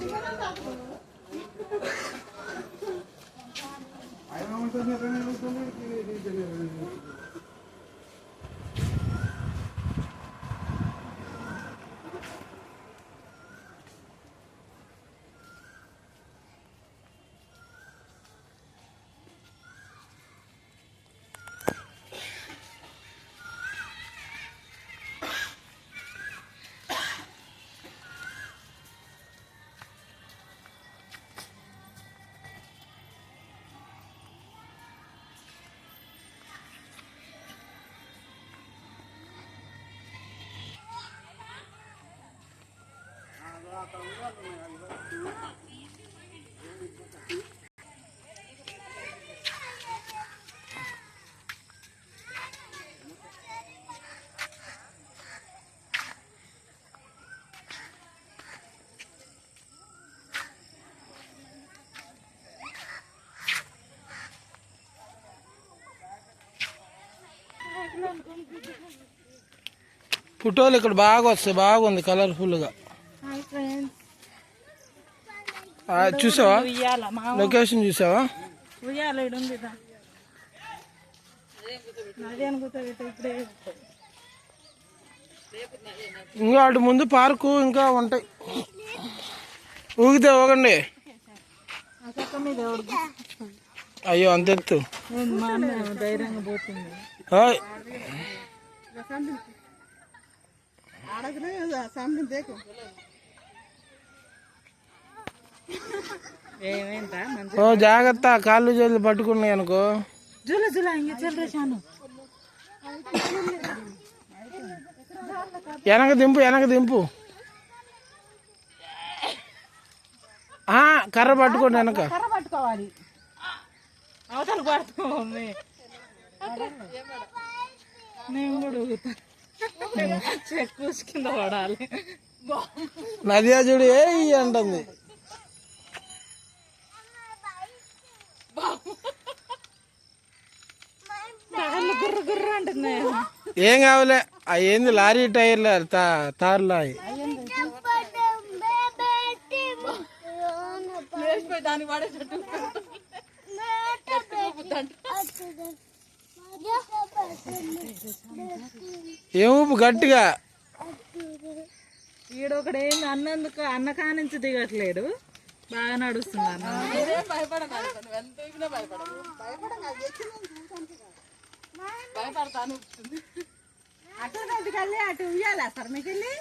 I don't know what I'm going to do. ఫోటోలు ఇక్కడ బాగా వస్తాయి బాగుంది కలర్ఫుల్గా చూసావా? లొకేషన్ చూసావా? ఉయ్యాల ఇంకా అటు ముందు పార్కు ఇంకా ఉంటాయి. ఊగితే ఊగండి. అయ్యో అంత ఎత్తు. ధైర్యంగా ఓ జాగ్రత్త కాళ్ళు చేతులు పట్టుకున్నాయి అనుకో. వెనక దింపు వెనక దింపు. కర్ర పట్టుకోండి వెనక. అవతల పట్టుకోవాలి నేను కూడా కింద పడాలి. నదియా చూడు ఏ అంటుంది. ఏం కావాలే ఏంది లారీ టైర్లు తా తార్లు అవి ఏం ఊపు గట్టిగా? ఈడొకడు ఏంది అన్నందుకు అన్న కానించి దిగట్లేడు. బాగా నడుస్తున్నాను అటు అటు ఉయ్యాలా సార్ మీకు వెళ్ళి